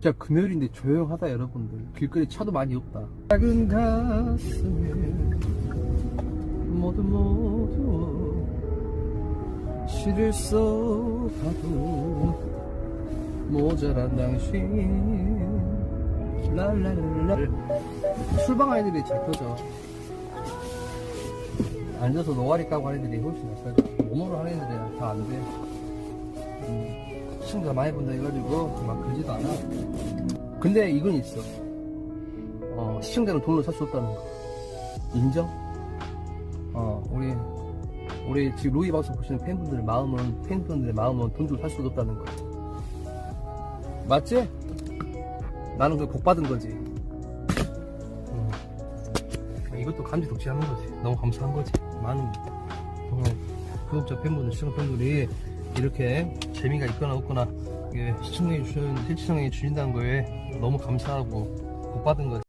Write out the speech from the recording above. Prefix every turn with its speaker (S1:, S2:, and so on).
S1: 진짜 금요일인데 조용하다 여러분들. 길거리 차도 많이 없다. 작은 가슴에 모두 모두 시를 써봐도 모자란 당신. 랄랄랄라 출방 아이들이 잘 터져. 앉아서 노가리 까고 하는 애들이 훨씬 낫어요. 몸으로 하는 애들이 다 안돼. 음, 시청자 많이 본다 해가지고 막 그러지도 않아 근데 이건 있어. 어, 시청자는 돈으로 살 수 없다는 거. 인정? 어 우리 우리 지금 로이 방송 보시는 팬분들의 마음은 팬분들의 마음은 돈 주고 살 수 없다는 거. 맞지? 나는 그 복 받은 거지. 음. 이것도 감지 독취하는 거지. 너무 감사한 거지. 많은 구독자 팬분들 시청자 팬분들이 이렇게 재미가 있거나 없거나 이게 시청해 주시는 시청해 주신다는 거에 너무 감사하고 복 받은 거지